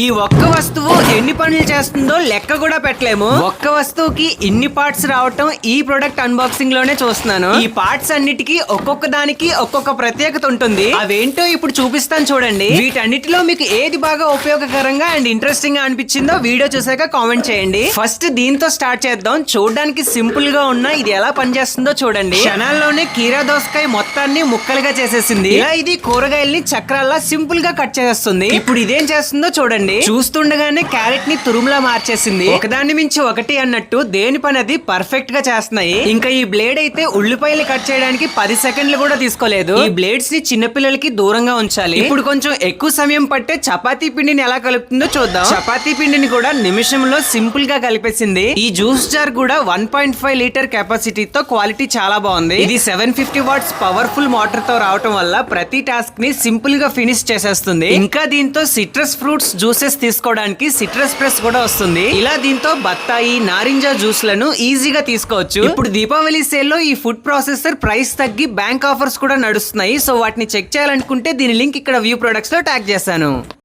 ఈ ఒక్క వస్తువు ఎన్ని పనులు చేస్తుందో లెక్క కూడా పెట్టలేము. ఒక్క వస్తువుకి ఇన్ని పార్ట్స్ రావటం ఈ ప్రొడక్ట్ అన్బాక్సింగ్లోనే చూస్తున్నాను. ఈ పార్ట్స్ అన్నిటికీ ఒక్కొక్క దానికి ఒక్కొక్క ప్రత్యేకత ఉంటుంది. అవేంటో ఇప్పుడు చూపిస్తాను చూడండి. వీటన్నిటిలో మీకు ఏది బాగా ఉపయోగకరంగా అండ్ ఇంట్రెస్టింగ్గా అనిపించిందో వీడియో చూసాక కామెంట్ చేయండి. ఫస్ట్ దీంతో స్టార్ట్ చేద్దాం. చూడడానికి సింపుల్గా ఉన్న ఇది ఎలా పనిచేస్తుందో చూడండి. క్షణాల్లోనే కీరా దోసకాయ మొత్తాన్ని ముక్కలుగా చేసేసింది. ఇలా ఇది కూరగాయల్ని చక్రాల్లా సింపుల్గా కట్ చేస్తుంది ఇప్పుడు ఇదేం చేస్తుందో చూడండి. చూస్తుండగానే క్యారెట్ని తురుములా మార్చేసింది. ఒకదాన్ని మించి ఒకటి అన్నట్టు దేని పని అది? పర్ఫెక్ట్గా చేస్తున్నాయి. ఇంకా ఈ బ్లేడ్ అయితే ఉల్లిపాయలు కట్ చేయడానికి పది సెకండ్లు కూడా తీసుకోలేదు. ఈ బ్లేడ్స్ని చిన్నపిల్లలకి దూరంగా ఉంచాలి. ఇప్పుడు కొంచెం ఎక్కువ సమయం పట్టే చపాతీ పిండిని ఎలా కలుపుతుందో చూద్దాం. చపాతీ పిండిని కూడా నిమిషంలో సింపుల్గా కలిపేసింది. ఈ జ్యూస్ జార్ కూడా వన్ పాయింట్ ఫైవ్ లీటర్ కెపాసిటీతో క్వాలిటీ చాలా బాగుంది. ఇది సెవెన్ ఫిఫ్టీ వాట్స్ పవర్ఫుల్ మోటార్తో రావటం వల్ల ప్రతి టాస్క్ని సింపుల్గా ఫినిష్ చేసేస్తుంది. ఇంకా దీంతో సిట్రస్ ఫ్రూట్స్ జ్యూస్ జ్యూసెస్ తీసుకోవడానికి సిట్రస్ ప్రెస్ కూడా వస్తుంది. ఇలా దీంతో బత్తాయి నారింజ జ్యూస్లను ఈజీగా తీసుకోవచ్చు. ఇప్పుడు దీపావళి సేల్లో ఈ ఫుడ్ ప్రాసెసర్ ప్రైస్ తగ్గి బ్యాంక్ ఆఫర్స్ కూడా నడుస్తున్నాయి. సో వాటిని చెక్ చేయాలనుకుంటే దీని లింక్ ఇక్కడ వ్యూ ప్రొడక్ట్స్లో ట్యాగ్ చేశాను.